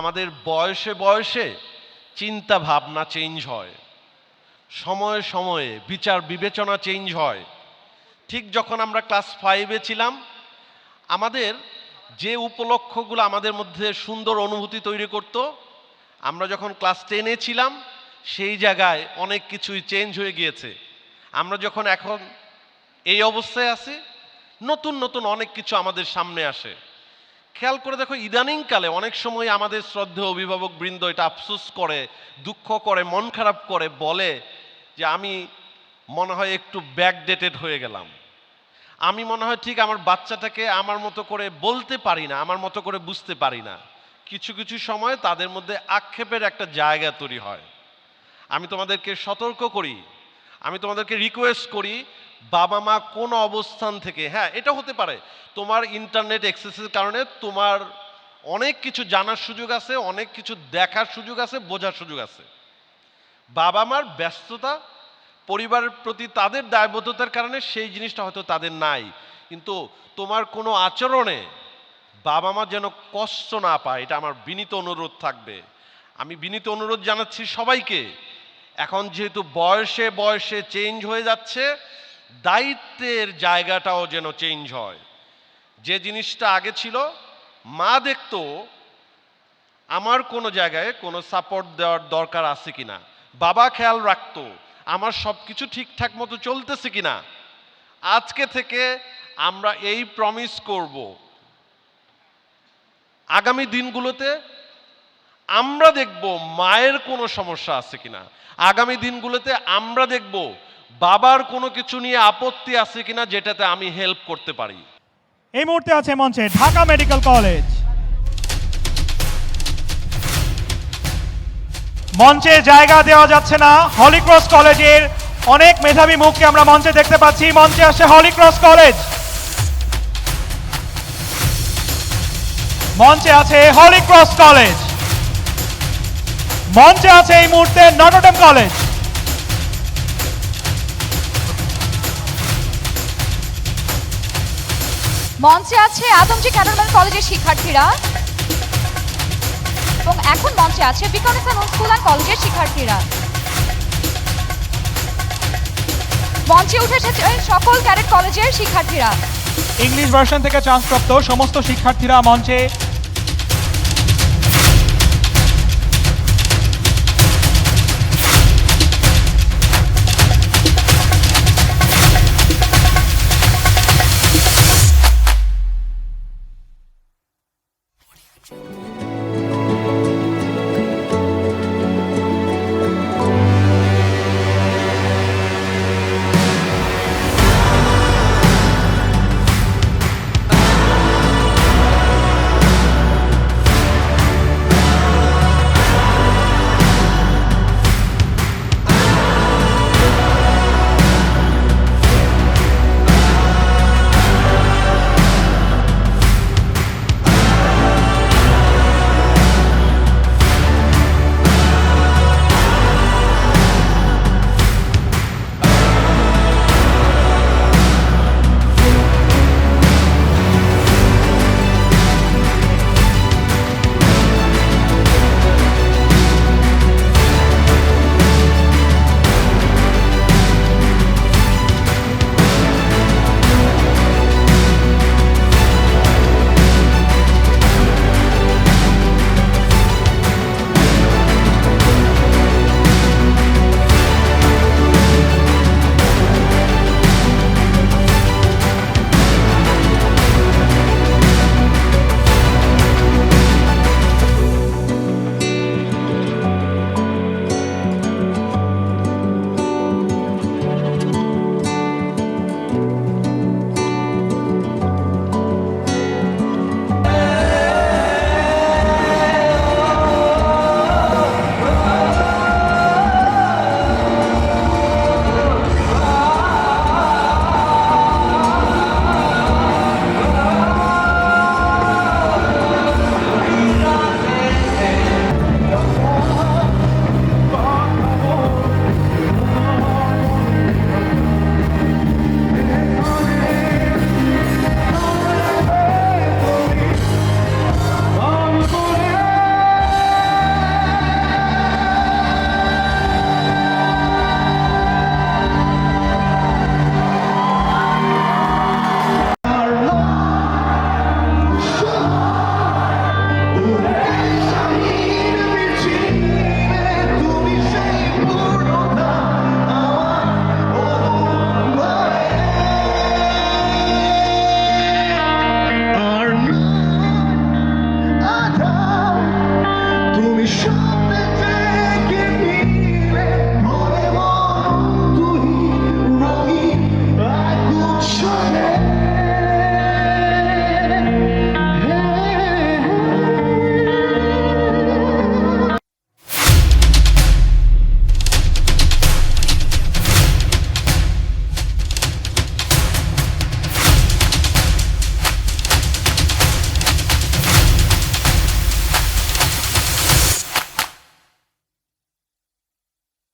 আমাদের বয়সে বয়সে চিন্তা ভাবনা চেঞ্জ হয়। সময়ে সময়ে বিচার বিবেচনা চেঞ্জ হয়। ঠিক যখন আমরা ক্লাস ফাইভে ছিলাম, আমাদের যে উপলক্ষগুলো আমাদের মধ্যে সুন্দর অনুভূতি তৈরি করত, আমরা যখন ক্লাস টেনে ছিলাম, সেই জায়গায় অনেক কিছুই চেঞ্জ হয়ে গিয়েছে। আমরা যখন এখন এই অবস্থায় আছি, নতুন নতুন অনেক কিছু আমাদের সামনে আসে। খেয়াল করে দেখো, ইদানিংকালে অনেক সময় আমাদের শ্রদ্ধেয় অভিভাবক বৃন্দ এটা আফসোস করে, দুঃখ করে, মন খারাপ করে, বলে যে আমি মনে হয় একটু ব্যাকডেটেড হয়ে গেলাম। আমি মনে হয় ঠিক আমার বাচ্চাটাকে আমার মতো করে বলতে পারি না, আমার মতো করে বুঝতে পারি না। কিছু কিছু সময় তাদের মধ্যে আক্ষেপের একটা জায়গা তৈরি হয়। আমি তোমাদেরকে সতর্ক করি, আমি তোমাদেরকে রিকোয়েস্ট করি বাবা মা কোন অবস্থান থেকে হ্যাঁ এটা হতে পারে। তোমার ইন্টারনেট অ্যাক্সেসের কারণে তোমার অনেক কিছু জানার সুযোগ আছে, অনেক কিছু দেখার সুযোগ আছে, বোঝার সুযোগ আছে। বাবা মার ব্যস্ততা, পরিবারের প্রতি তাদের দায়বদ্ধতার কারণে সেই জিনিসটা হয়তো তাদের নাই। কিন্তু তোমার কোনো আচরণে বাবা মা যেন কষ্ট না পায়, এটা আমার বিনীত অনুরোধ থাকবে। আমি বিনীত অনুরোধ জানাচ্ছি সবাইকে। এখন যেহেতু বয়সে বয়সে চেঞ্জ হয়ে যাচ্ছে দায়িত্বের জায়গাটাও যেন চেঞ্জ হয়। যে জিনিসটা আগে ছিল, মা দেখতো, আমার কোনো জায়গায় কোনো সাপোর্ট দেওয়ার দরকার আছে কিনা। বাবা খেয়াল রাখতো, আমার সব কিছু ঠিকঠাক মতো চলতেছে কিনা। আজকে থেকে আমরা এই প্রমিস করব। আগামী দিনগুলোতে আমরা দেখব মায়ের কোনো সমস্যা আছে কিনা। আগামী দিনগুলোতে আমরা দেখব বাবার কোনো কিছু নিয়ে আপত্তি আছে কিনা যেটাতে আমি হেল্প করতে পারি? এই মুহূর্তে আছে মঞ্চে ঢাকা মেডিকেল কলেজ। মঞ্চে জায়গা দেওয়া যাচ্ছে না। হলিক্রস কলেজের অনেক মেধাবী মুখকে আমরা মঞ্চে দেখতে পাচ্ছি। মঞ্চে আসে হলিক্রস কলেজ। মঞ্চে আছে হলিক্রস কলেজ। মঞ্চে আছে এই মুহূর্তে নটরডেম কলেজ। মঞ্চে আছে আদমজি ক্যাডারম্যান কলেজের শিক্ষার্থীরা। এবং এখন মঞ্চে আছে বিকানেসন স্কুল অ্যান্ড কলেজের শিক্ষার্থীরা। মঞ্চে উঠে এসেছে সকল ক্যাডেট কলেজের শিক্ষার্থীরা। ইংলিশ ভার্সন থেকে চান্স চান্সপ্রাপ্ত সমস্ত শিক্ষার্থীরা মঞ্চে